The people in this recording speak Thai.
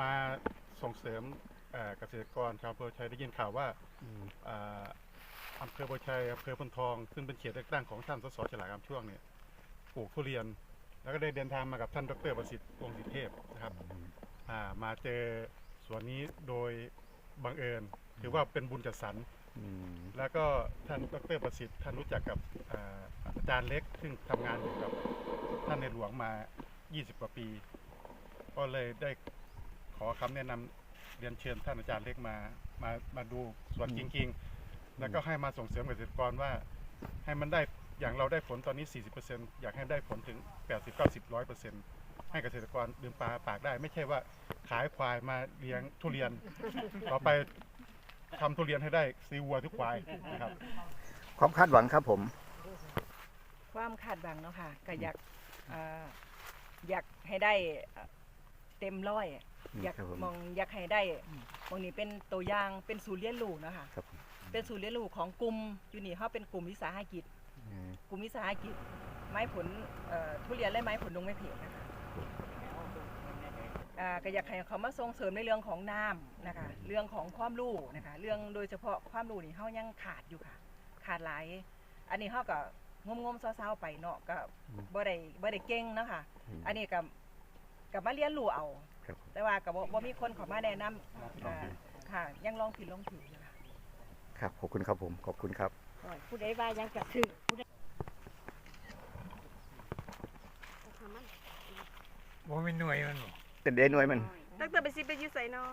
มาส่งเสริมเอ่อเกษตรกรชาวอำเภอชัยได้ยินข่าวว่าเอ่ออำเภอบัวชัยอำเภอพนทอง ซึ่งเป็นเขตเลือกตั้งของท่านสสฉลาดคำช่วงเนี่ยปลูกทุเรียน แล้วก็ได้เดินทางมากับท่านดรประสิทธิ์วงศ์สิทธิเทพนะครับอ่ามาเจอสวนนี้โดยบังเอิญถือว่าเป็นบุญจัดสรรอืมแล้วก็ท่านดรประสิทธิ์ท่านรู้จักกับอ่าอาจารย์เล็ก ซึ่งทำงานอยู่กับท่านในหลวงมา 20 กว่าปี ก็เลยได้ข อคำแนะนำเรียนเชิญท่านอาจารย์เล็กมามามาดูสวนจริง ๆ แล้วก็ให้มาส่งเสริมเกษตรกรว่า ให้มันได้อย่างเราได้ผลตอนนี้ 40%อยากให้ได้ผลถึง 80 90 100%ให้เกษตรกรลืมปลาปากได้ ไม่ใช่ว่าขายควายมาเลี้ยงทุเรียน ต่อไปทำทุเรียนให้ได้ซีวัวทุกควายนะครับความคาดหวังครับผม ความคาดหวังเนาะค่ะก็อยากเอ่ออยากให้ได้เอ่อเต็มร้อย อยากครับผม มองอยากให้ได้มองนี้เป็นตัวอย่างเป็นศูนย์เรียนรู้เนาะค่ะครับผมเป็นศูนย์เรียนรู้ของกลุ่มอยู่นี่เขาเป็นกลุ่มวิสาหกิจ อืมกลุ่มวิสาหกิจ ไม้ผลเอ่อทุเรียนและไม้ผลดงไม้เผ็ดนะคะอ่าก็อยากให้เขามาส่งเสริมในเรื่องของน้ำนะคะ เรื่องของความรู้นะคะ เรื่องโดยเฉพาะความรู้นี่เขายังขาดอยู่ค่ะ ขาดหลาย อันนี้เขาก็งมงมๆเศร้าๆไปเนาะก็บ่ได้บ่ได้เก่งเนาะค่ะอันนี้ก็ก็มาเรียนรู้เอา ครับ แต่ว่าก็บ่บ่มีคนเข้ามาแนะนำอ่าค่ะ ยังลองผิดลองถูกอยู่ค่ะครับขอบคุณครับผมขอบคุณครับผู้ใดว่ายังจะซื้อผู้ใดบ่มีหน่วยมันบ่ แต่เดนหน่วยมันตั้งแต่ไปซิไปอยูไสเนาะ